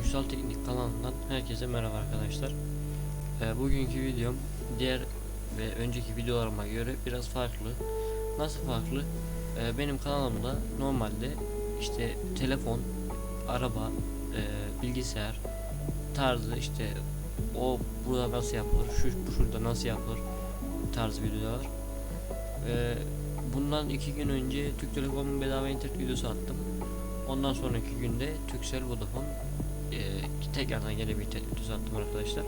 Uysal Teknik kanalından herkese merhaba arkadaşlar. Ee, bugünkü videom diğer ve önceki videolarıma göre biraz farklı. Nasıl farklı? Ee, benim kanalımda normalde işte telefon, araba, e, bilgisayar tarzı işte o burada nasıl yapılır, şu şurada nasıl yapılır tarzı videolar. Ee, bundan iki gün önce Türk Telekom'un bedava internet videosu attım. Ondan sonraki günde Turkcell Vodafone e, tekrardan gene bir videosu attım arkadaşlar.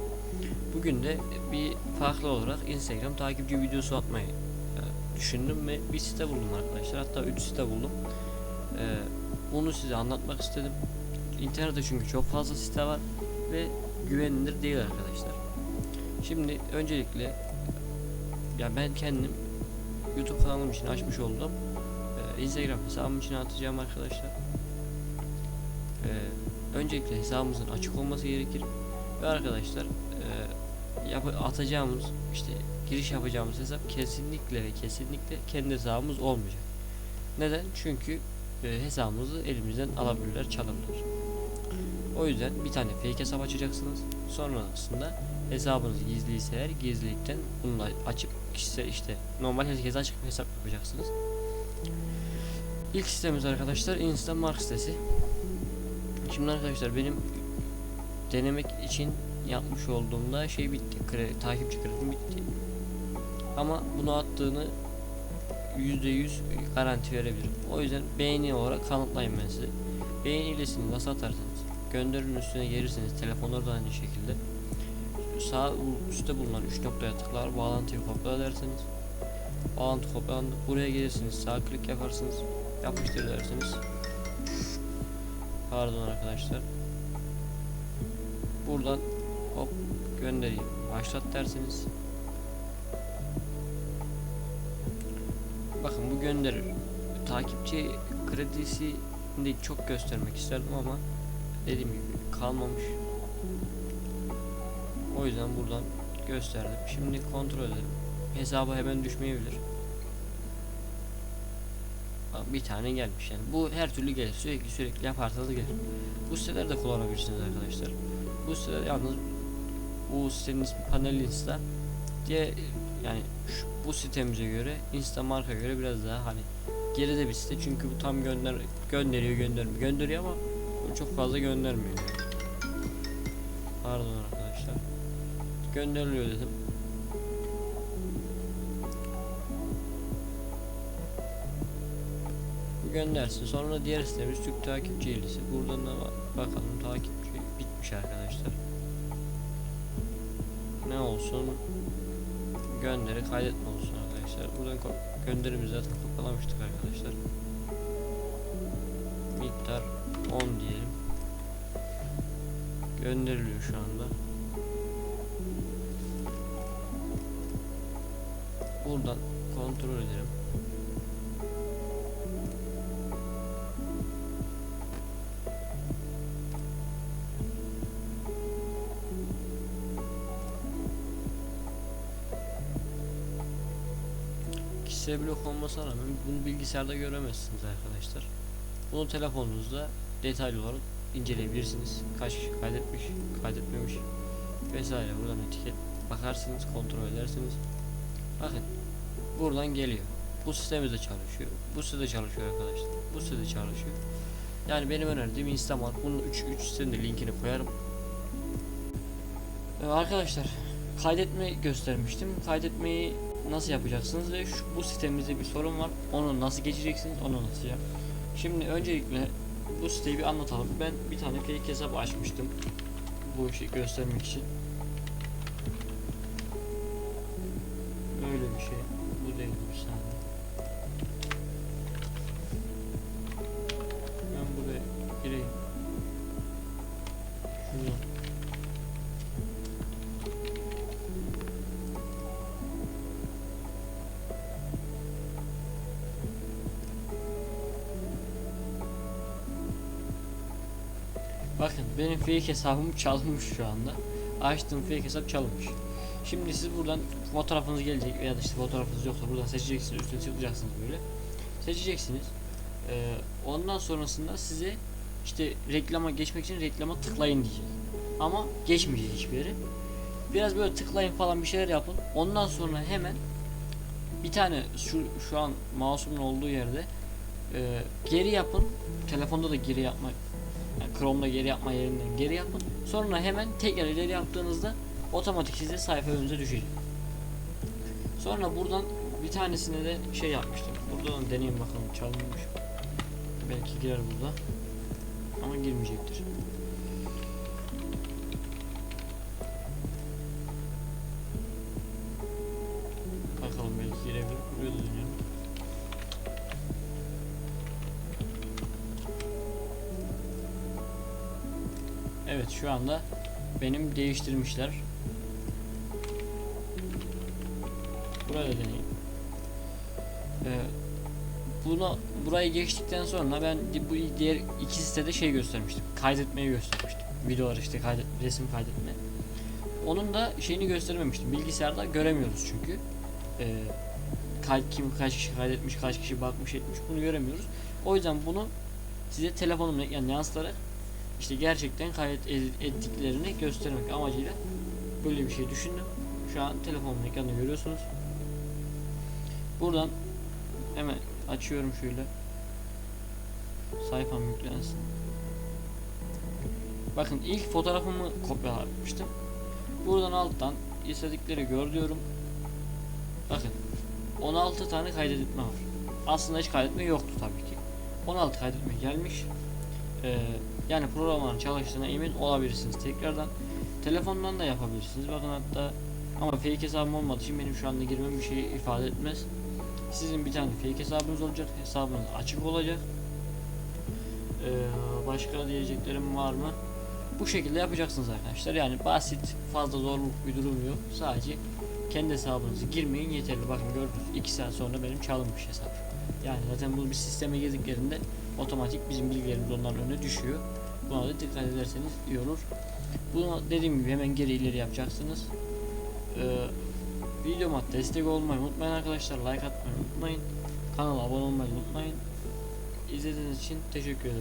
Bugün de bir farklı olarak Instagram takipçi videosu atmayı e, düşündüm ve bir site buldum arkadaşlar. Hatta 3 site buldum. E, bunu size anlatmak istedim. İnternette çünkü çok fazla site var ve güvenilir değil arkadaşlar. Şimdi öncelikle ya ben kendim YouTube kanalım için açmış oldum. Ee, Instagram hesabım için atacağım arkadaşlar. Ee, öncelikle hesabımızın açık olması gerekir. Ve arkadaşlar e, yap- atacağımız işte giriş yapacağımız hesap kesinlikle ve kesinlikle kendi hesabımız olmayacak. Neden? Çünkü e, hesabımızı elimizden alabilirler, çalabilirler. O yüzden bir tane fake hesap açacaksınız. Sonrasında hesabınız gizliyse eğer gizlilikten bununla açıp kişisel işte normal herkese açık bir hesap yapacaksınız. İlk sitemiz arkadaşlar Instamark sitesi. Şimdi arkadaşlar benim denemek için yapmış olduğumda şey bitti. Kredi, takipçi kredim bitti. Ama bunu attığını %100 garanti verebilirim. O yüzden beğeni olarak kanıtlayayım ben size. Beğeni ilesini nasıl atarsanız gönderinin üstüne gelirseniz telefonları da aynı şekilde sağ üstte bulunan 3 noktaya tıklar bağlantıyı kopyala derseniz bağlantı kopyalandı buraya gelirsiniz sağ klik yaparsınız yapıştır derseniz pardon arkadaşlar buradan hop göndereyim başlat derseniz bakın bu gönderir takipçi kredisi de çok göstermek isterdim ama dediğim gibi kalmamış o yüzden buradan gösterdim. Şimdi kontrol edelim. Hesaba hemen düşmeyebilir. Bir tane gelmiş yani. Bu her türlü gelir. Sürekli sürekli yaparsanız gelir. Bu siteleri de kullanabilirsiniz arkadaşlar. Bu siteler yalnız bu sitenin ismi Panel Insta diye yani şu, bu sitemize göre Insta marka göre biraz daha hani geride bir site çünkü bu tam gönder gönderiyor göndermiyor gönderiyor ama çok fazla göndermiyor. Pardon arkadaşlar gönderiliyor dedim. Göndersin. Sonra diğer sitemiz Türk takipçi ilgisi. Buradan da ba- bakalım takipçi bitmiş arkadaşlar. Ne olsun? Gönderi kaydetme olsun arkadaşlar. Buradan gönderimizi zaten kopyalamıştık arkadaşlar. Miktar 10 diyelim. Gönderiliyor şu anda. Buradan kontrol edelim. Blok olmasına rağmen bunu bilgisayarda göremezsiniz arkadaşlar. Bunu telefonunuzda detaylı olarak inceleyebilirsiniz. Kaç kişi kaydetmiş, kaydetmemiş vesaire buradan etiket bakarsınız, kontrol edersiniz. Bakın buradan geliyor. Bu sistemde çalışıyor. Bu sitede çalışıyor arkadaşlar. Bu sitede çalışıyor. Yani benim önerdiğim Instamark. Bunun 3 3 sitenin linkini koyarım. Ee, arkadaşlar kaydetme göstermiştim. Kaydetmeyi nasıl yapacaksınız ve şu, bu sitemizde bir sorun var. Onu nasıl geçeceksiniz? Onu yap? Şimdi öncelikle bu siteyi bir anlatalım. Ben bir tane fake hesap açmıştım. Bu işi göstermek için. Öyle bir şey. Bakın benim fake hesabım çalınmış şu anda. Açtığım fake hesap çalınmış. Şimdi siz buradan fotoğrafınız gelecek veya işte fotoğrafınız yoksa buradan seçeceksiniz üstüne tıklayacaksınız böyle. Seçeceksiniz. Ee, ondan sonrasında size işte reklama geçmek için reklama tıklayın diyecek. Ama geçmeyecek hiçbir yere. Biraz böyle tıklayın falan bir şeyler yapın. Ondan sonra hemen bir tane şu şu an mouse'umun olduğu yerde e, geri yapın. Telefonda da geri yapma yani Chrome'da geri yapma yerinden geri yapın. Sonra hemen tekrar ileri yaptığınızda otomatik size sayfa önünüze düşecek. Sonra buradan bir tanesine de şey yapmıştım. Buradan deneyeyim bakalım çalınmış. Belki girer burada. Ama girmeyecektir. Evet şu anda benim değiştirmişler. Buraya da deneyeyim. Ee, buna burayı geçtikten sonra ben bu diğer iki sitede şey göstermiştim. Kaydetmeyi göstermiştim. Videolar işte kaydet, resim kaydetme. Onun da şeyini göstermemiştim. Bilgisayarda göremiyoruz çünkü. Ee, kay- kim kaç kişi kaydetmiş, kaç kişi bakmış etmiş bunu göremiyoruz. O yüzden bunu size telefonumla yani yansıtarak işte gerçekten kayıt ettiklerini göstermek amacıyla böyle bir şey düşündüm. Şu an telefonumun ekranını görüyorsunuz. Buradan hemen açıyorum şöyle. Sayfam yüklensin. Bakın ilk fotoğrafımı kopyalamıştım. Buradan alttan istedikleri gör diyorum. Bakın 16 tane kaydetme var. Aslında hiç kaydetme yoktu tabii ki. 16 kaydetme gelmiş. Ee, yani programların çalıştığına emin olabilirsiniz tekrardan. Telefondan da yapabilirsiniz. Bakın hatta ama fake hesabım olmadığı için benim şu anda girmem bir şey ifade etmez. Sizin bir tane fake hesabınız olacak. Hesabınız açık olacak. Ee, başka diyeceklerim var mı? Bu şekilde yapacaksınız arkadaşlar. Yani basit, fazla zorluk bir durum yok. Sadece kendi hesabınızı girmeyin yeterli. Bakın gördünüz 2 saat sonra benim çalınmış hesap. Yani zaten bu bir sisteme girdiklerinde otomatik bizim bilgilerimiz onların önüne düşüyor. Buna da dikkat ederseniz iyi olur. Bunu dediğim gibi hemen geri ileri yapacaksınız. Ee, videoma destek olmayı unutmayın arkadaşlar. Like atmayı unutmayın. Kanala abone olmayı unutmayın. İzlediğiniz için teşekkür ederim.